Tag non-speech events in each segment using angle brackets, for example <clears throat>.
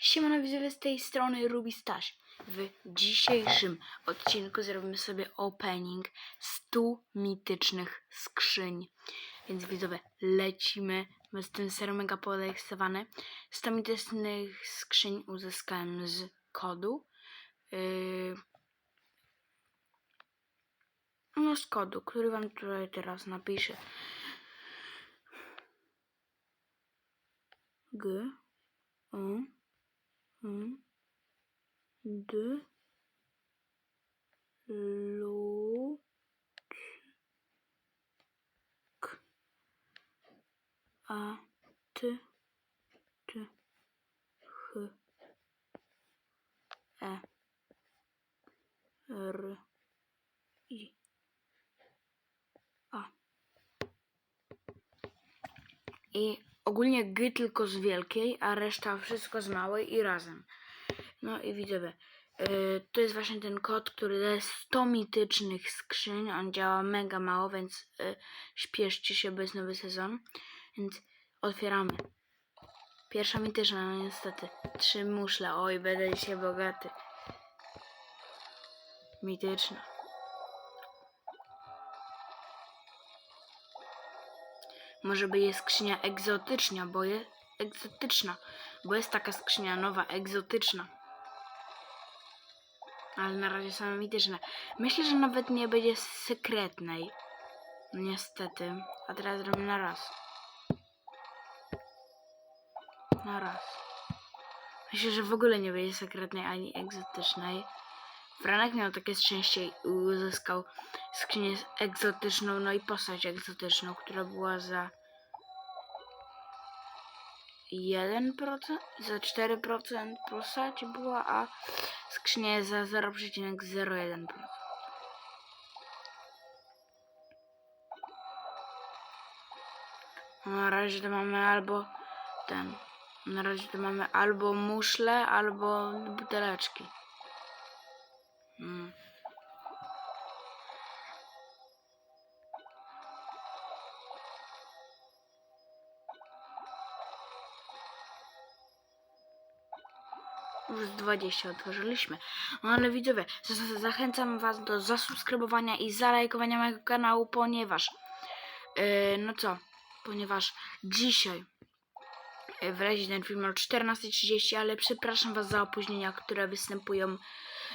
Siemano widzowie z tej strony Ruby Staś. W dzisiejszym odcinku zrobimy sobie opening 100 mitycznych skrzyń. Więc widzowie, lecimy. Jestem serio mega podekscytowany. 100 mitycznych skrzyń uzyskałem z kodu. Yy... No z kodu, który wam tutaj teraz napiszę. G U un, deux, l'autre, ogólnie G tylko z wielkiej, a reszta wszystko z małej i razem. No i widzowie, yy, to jest właśnie ten kod, który daje 100 mitycznych skrzyń. On działa mega mało, więc yy, śpieszcie się, bo jest nowy sezon. Więc otwieramy. Pierwsza mityczna, no niestety. Trzy muszle. Oj, będę dzisiaj bogaty. Mityczna. Może by jest skrzynia egzotyczna, bo jest egzotyczna, bo jest taka skrzynia nowa, egzotyczna. Ale na razie same mityczne. Myślę, że nawet nie będzie sekretnej. Niestety. A teraz zrobimy na raz. Na raz. Myślę, że w ogóle nie będzie sekretnej ani egzotycznej. Franek miał takie szczęście i uzyskał skrzynię egzotyczną, no i postać egzotyczną, która była za 1%, za 4% postać była, a skrzynia za 0,01%. Na razie to mamy albo ten. Na razie to mamy albo muszle, albo buteleczki. Mm. Już z 20 otworzyliśmy. No ale widzowie, za- za- zachęcam Was do zasubskrybowania i zalajkowania mojego kanału, ponieważ yy, no co, ponieważ dzisiaj yy, ten film o 14.30, ale przepraszam Was za opóźnienia, które występują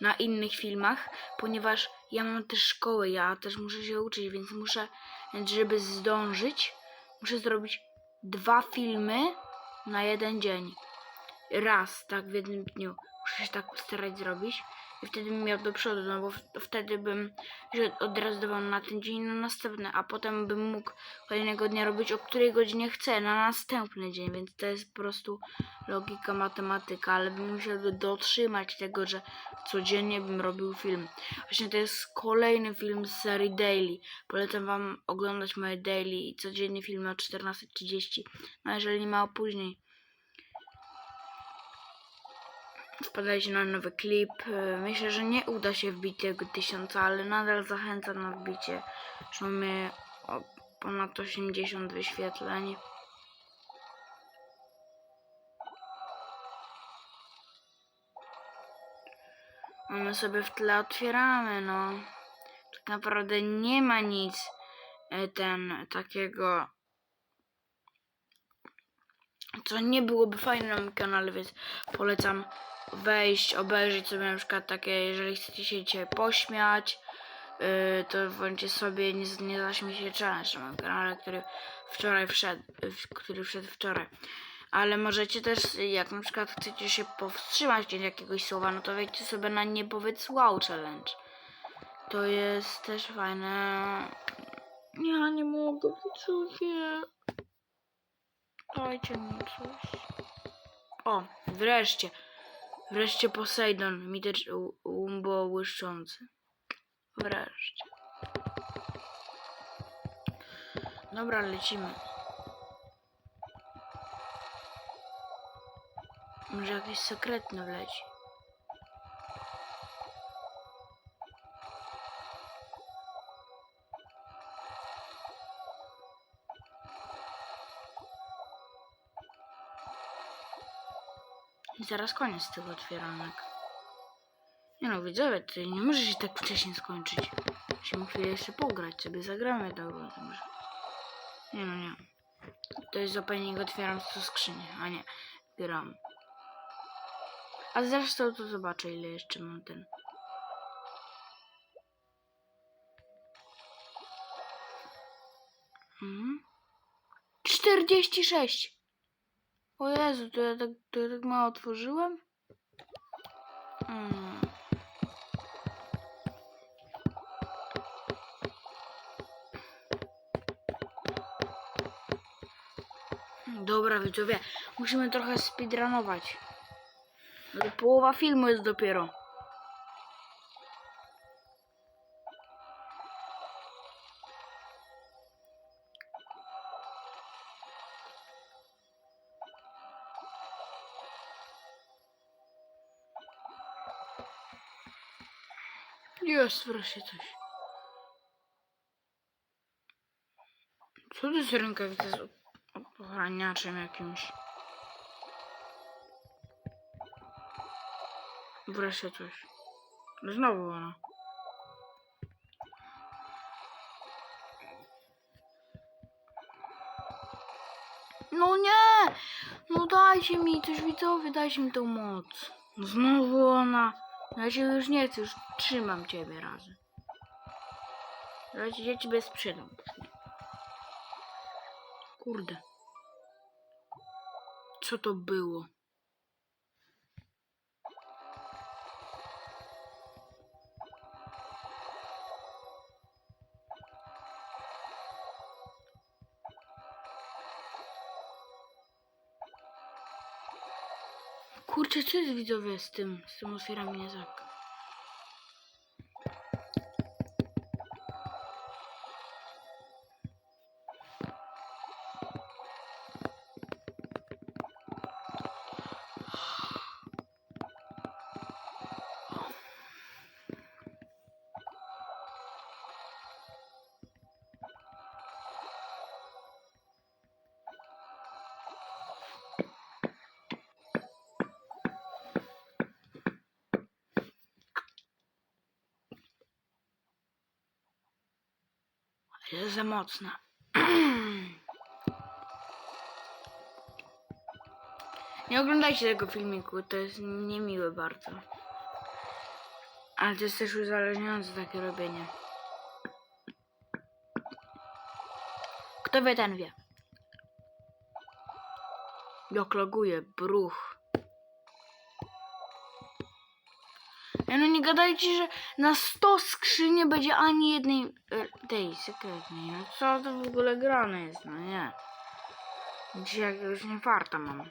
na innych filmach, ponieważ ja mam też szkołę, ja też muszę się uczyć, więc muszę, więc żeby zdążyć, muszę zrobić dwa filmy na jeden dzień. Raz, tak, w jednym dniu. Muszę się tak starać zrobić. I wtedy bym miał do przodu, no bo wtedy bym się od razu dawał na ten dzień na następny, a potem bym mógł kolejnego dnia robić o której godzinie chcę, na następny dzień, więc to jest po prostu logika, matematyka, ale bym musiał do- dotrzymać tego, że codziennie bym robił film. Właśnie to jest kolejny film z serii Daily. Polecam wam oglądać moje Daily i codziennie filmy o 14.30, no jeżeli ma opóźnień. Wpadajcie na nowy klip. E, Myślę, że nie uda się wbić tego tysiąca, ale nadal zachęcam na wbicie. Już mamy ponad 80 wyświetleń. A my sobie w tle otwieramy, no. Tak naprawdę nie ma nic e, ten takiego co nie byłoby fajne na moim kanale, więc polecam wejść, obejrzeć sobie na przykład takie, jeżeli chcecie się dzisiaj pośmiać, yy, to włączcie sobie nie, nie zaśmiej się challenge na moim kanale, który wczoraj wszedł, który wszedł wczoraj. Ale możecie też, jak na przykład chcecie się powstrzymać od jakiegoś słowa, no to wejdźcie sobie na nie powiedz wow challenge. To jest też fajne. Ja nie mogę, widzowie. Dajcie mi coś. O, wreszcie. Wreszcie Poseidon, mitycz u- umbo błyszczący. Wreszcie. Dobra, lecimy. Może jakiś sekretny wleci. Zaraz koniec tych otwieranek. Nie no, widzowie, ty nie możesz się tak wcześnie skończyć. Musimy chwilę jeszcze pograć, sobie zagramy do może. Nie no, nie. To jest opening, otwieram tu skrzynię, a nie, gram. A zresztą to zobaczę, ile jeszcze mam ten. Mhm. 46. O Jezu, to ja tak, to ja tak mało otworzyłem? Mm. Dobra, widzowie, musimy trochę speedrunować. Połowa filmu jest dopiero. Jest wreszcie coś. Co to jest rękawica z ochraniaczem jakimś? Wreszcie coś. Znowu ona. No nie! No dajcie mi coś widzowie, dajcie mi tą moc. No Znowu ona. Ja cię już nie chcę, już trzymam ciebie razy. Ja ci- ja ciebie sprzedam. Kurde. Co to było? Kurczę, co jest widzowie z tym? Z tym otwieram mnie Jest za mocna. <clears throat> Nie oglądajcie tego filmiku, to jest niemiłe bardzo. Ale to jest też uzależniające takie robienie. Kto wie, ten wie. Jak loguje, bruch. Nie gadajcie, że na 100 skrzyń nie będzie ani jednej e, tej sekretnej. No co to w ogóle grane jest, no nie. Dzisiaj jakiegoś niefarta mam.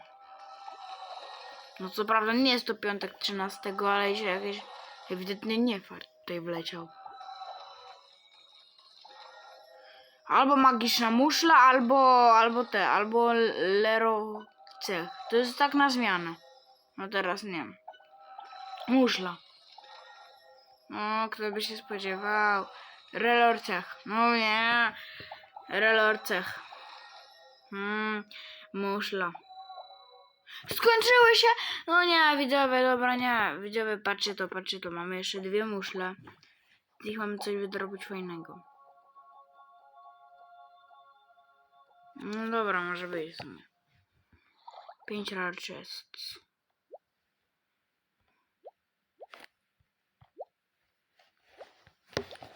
No co prawda nie jest to piątek 13, ale się jakiś ewidentny niefart tutaj wleciał. Albo magiczna muszla, albo, albo te, albo lero cech. To jest tak na zmianę. No teraz nie. Muszla. No, kto by się spodziewał? Relor cech. No nie. Relor cech. Hmm, muszla. Skończyły się! No nie, widzowie, dobra, nie. Widzowie, patrzcie to, patrzcie to. Mamy jeszcze dwie muszle. Z nich mamy coś wydrobić fajnego. No dobra, może być w sumie. Pięć rare chests.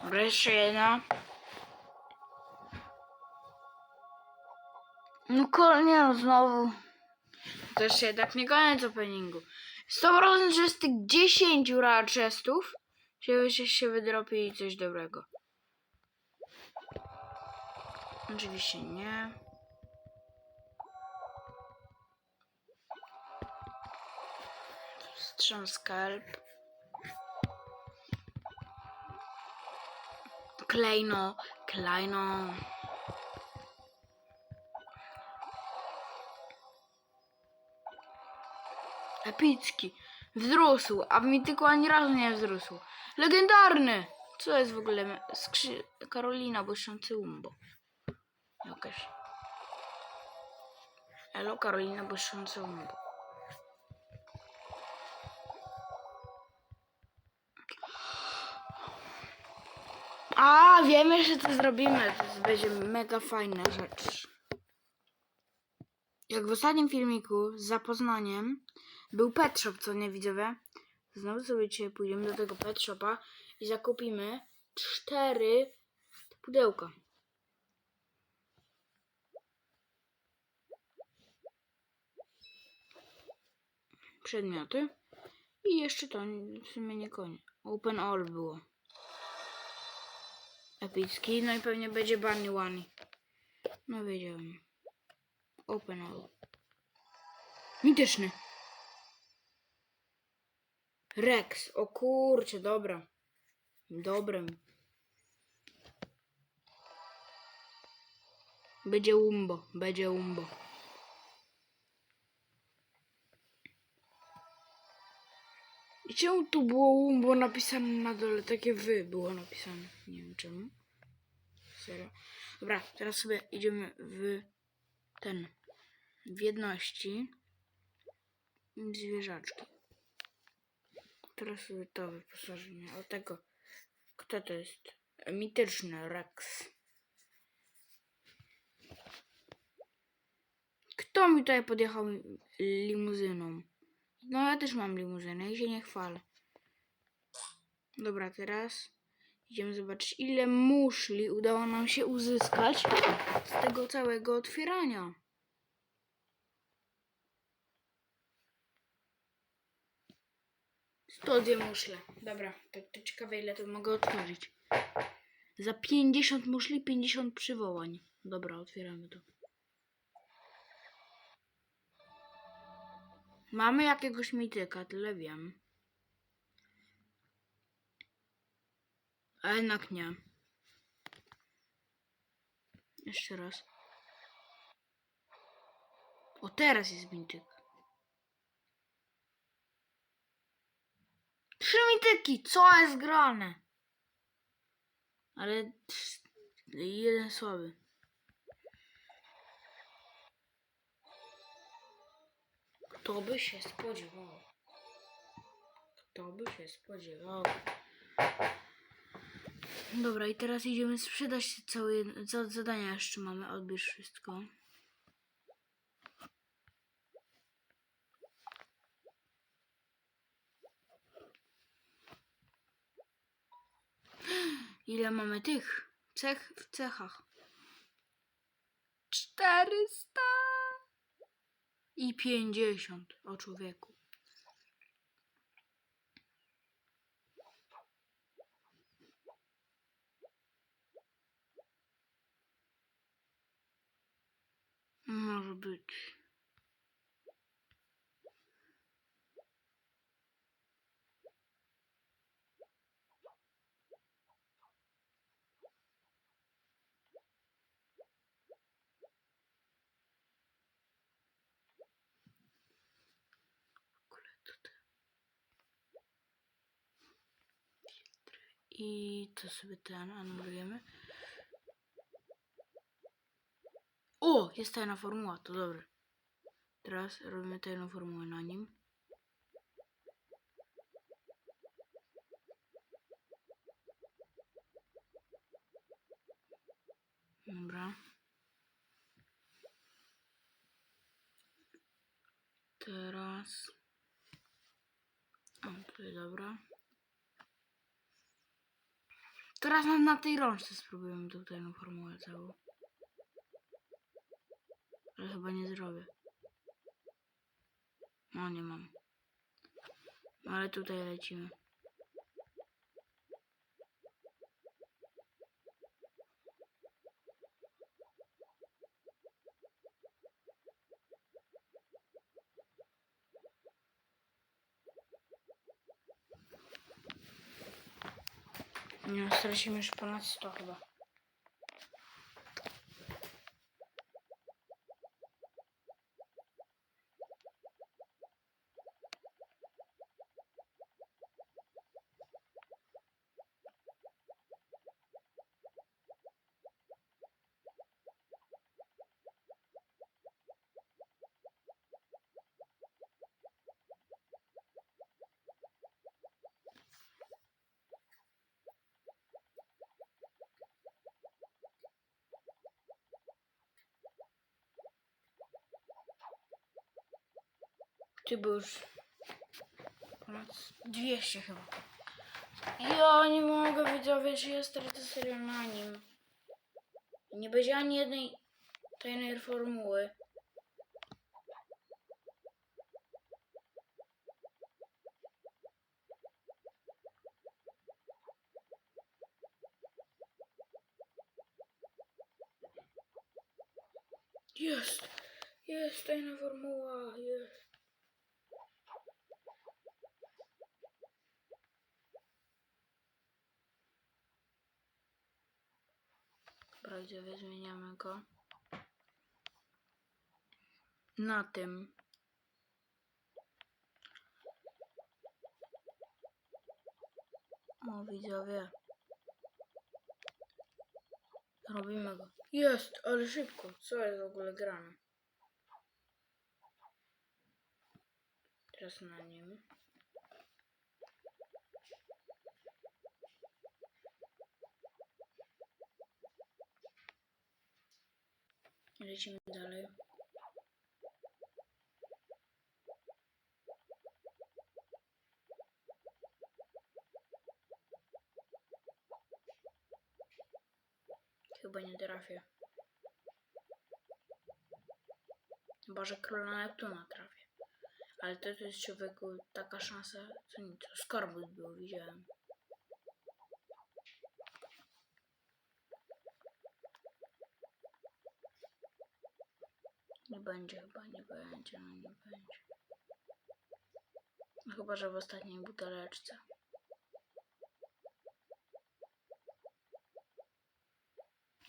Dobra, jeszcze jedna. No nie no, znowu. To jeszcze jednak nie koniec openingu. 100% że z tych 10 rare chestów się, się, się wydropi coś dobrego. Oczywiście nie. Wstrzym Klejno, klejno. Epicki. Wzrósł, a w mityku ani razu nie wzrósł. Legendarny! Co jest w ogóle? Skrzy... Karolina błyszczący umbo. Jakaś. Elo, Karolina błyszczący umbo. A, wiemy, że to zrobimy. To będzie mega fajna rzecz. Jak w ostatnim filmiku z zapoznaniem był pet shop, co nie widzowie? Znowu sobie dzisiaj pójdziemy do tego pet shopa i zakupimy cztery pudełka. Przedmioty. I jeszcze to w sumie nie koniec. Open all było. Epicki, no i pewnie będzie Barney One. No wiedziałem. Open all. Mityczny. Rex. O kurczę, dobra. Dobrym. Będzie umbo, będzie umbo. I czemu tu było umbo napisane na dole? Takie wy było napisane. Nie wiem czemu. Serio. Dobra, teraz sobie idziemy w ten. W jedności. Zwierzaczki. Teraz sobie to wyposażenie. O tego. Kto to jest? Mityczny Rex. Kto mi tutaj podjechał limuzyną? No ja też mam limuzynę i się nie chwalę. Dobra, teraz idziemy zobaczyć ile muszli udało nam się uzyskać z tego całego otwierania. Sto dwie muszle. Dobra, to, to ciekawe ile to mogę otworzyć. Za 50 muszli 50 przywołań. Dobra, otwieramy to. Mamy jakiegoś mityka, tyle wiem. A jednak nie. Jeszcze raz. O, teraz jest mityk. Trzy mityki! Co jest grane? Ale jeden słaby. Kto by się spodziewał? Kto by się spodziewał? Dobra, i teraz idziemy sprzedać całe zadania jeszcze mamy. Odbierz wszystko. Ile mamy tych cech w cechach? 400 i 50 o człowieku. Może być. I to sobie ten anulujemy. O, jest tajna formuła, to dobre. Teraz robimy tajną formułę na nim. Dobra. Teraz. O, tutaj dobra. Teraz na, na tej rączce spróbujemy tutaj na formułę całą. Ale chyba nie zrobię. No nie mam. No ale tutaj lecimy. Nie, stracimy już ponad 100 Ty był już ponad 200 chyba. Ja nie mogę widzowie, czy ja stracę serio na nim. Nie będzie ani jednej tajnej formuły. Jest! Jest tajna formuła! Jest! Widzowie, zmieniamy go. Na tym. O, widzowie. Robimy go. Jest, ale szybko. Co jest w ogóle grane? Teraz na nim. Lecimy dalej. Chyba nie trafię. Chyba, że króla Neptuna trafię. Ale to jest człowieku taka szansa, co nic. Skorbut był, widziałem. Nie będzie chyba, nie będzie, no nie będzie. No Chyba, że w ostatniej buteleczce.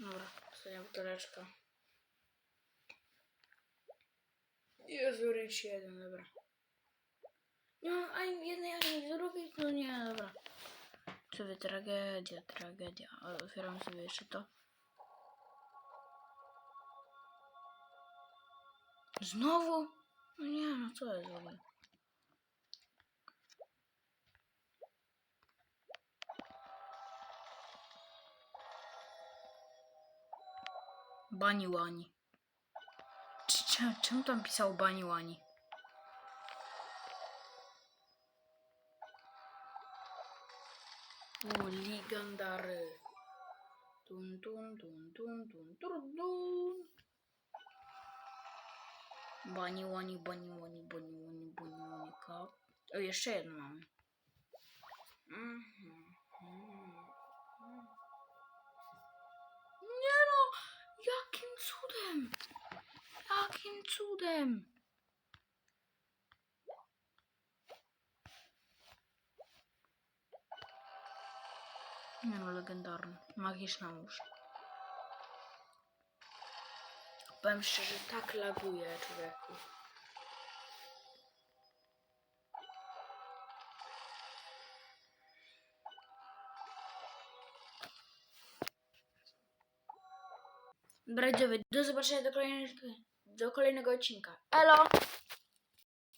Dobra, ostatnia buteleczka. Jezu, rycz jeden, dobra. Nie mam ani jednej, ani drugiej, no nie, dobra. Sobie tragedia, tragedia. O, Otwieram sobie jeszcze to. Znowu? No nie, no co w ogóle? Bani Łani. Czemu tam pisał Bani Łani? O, legendary. Tun, tun, tun, tun, tun, tun, Bani Łani, Bani Łani, Bani Łani, Bani Łani, kap. O, jeszcze jedno mamy. Mhm, mhm. Nie no! Jakim cudem? Jakim cudem? Nie no, legendarny. Magiczna łóż. Powiem szczerze, tak laguje człowieku. Dobra, widzowie, do zobaczenia do kolejnego, do kolejnego odcinka. Elo!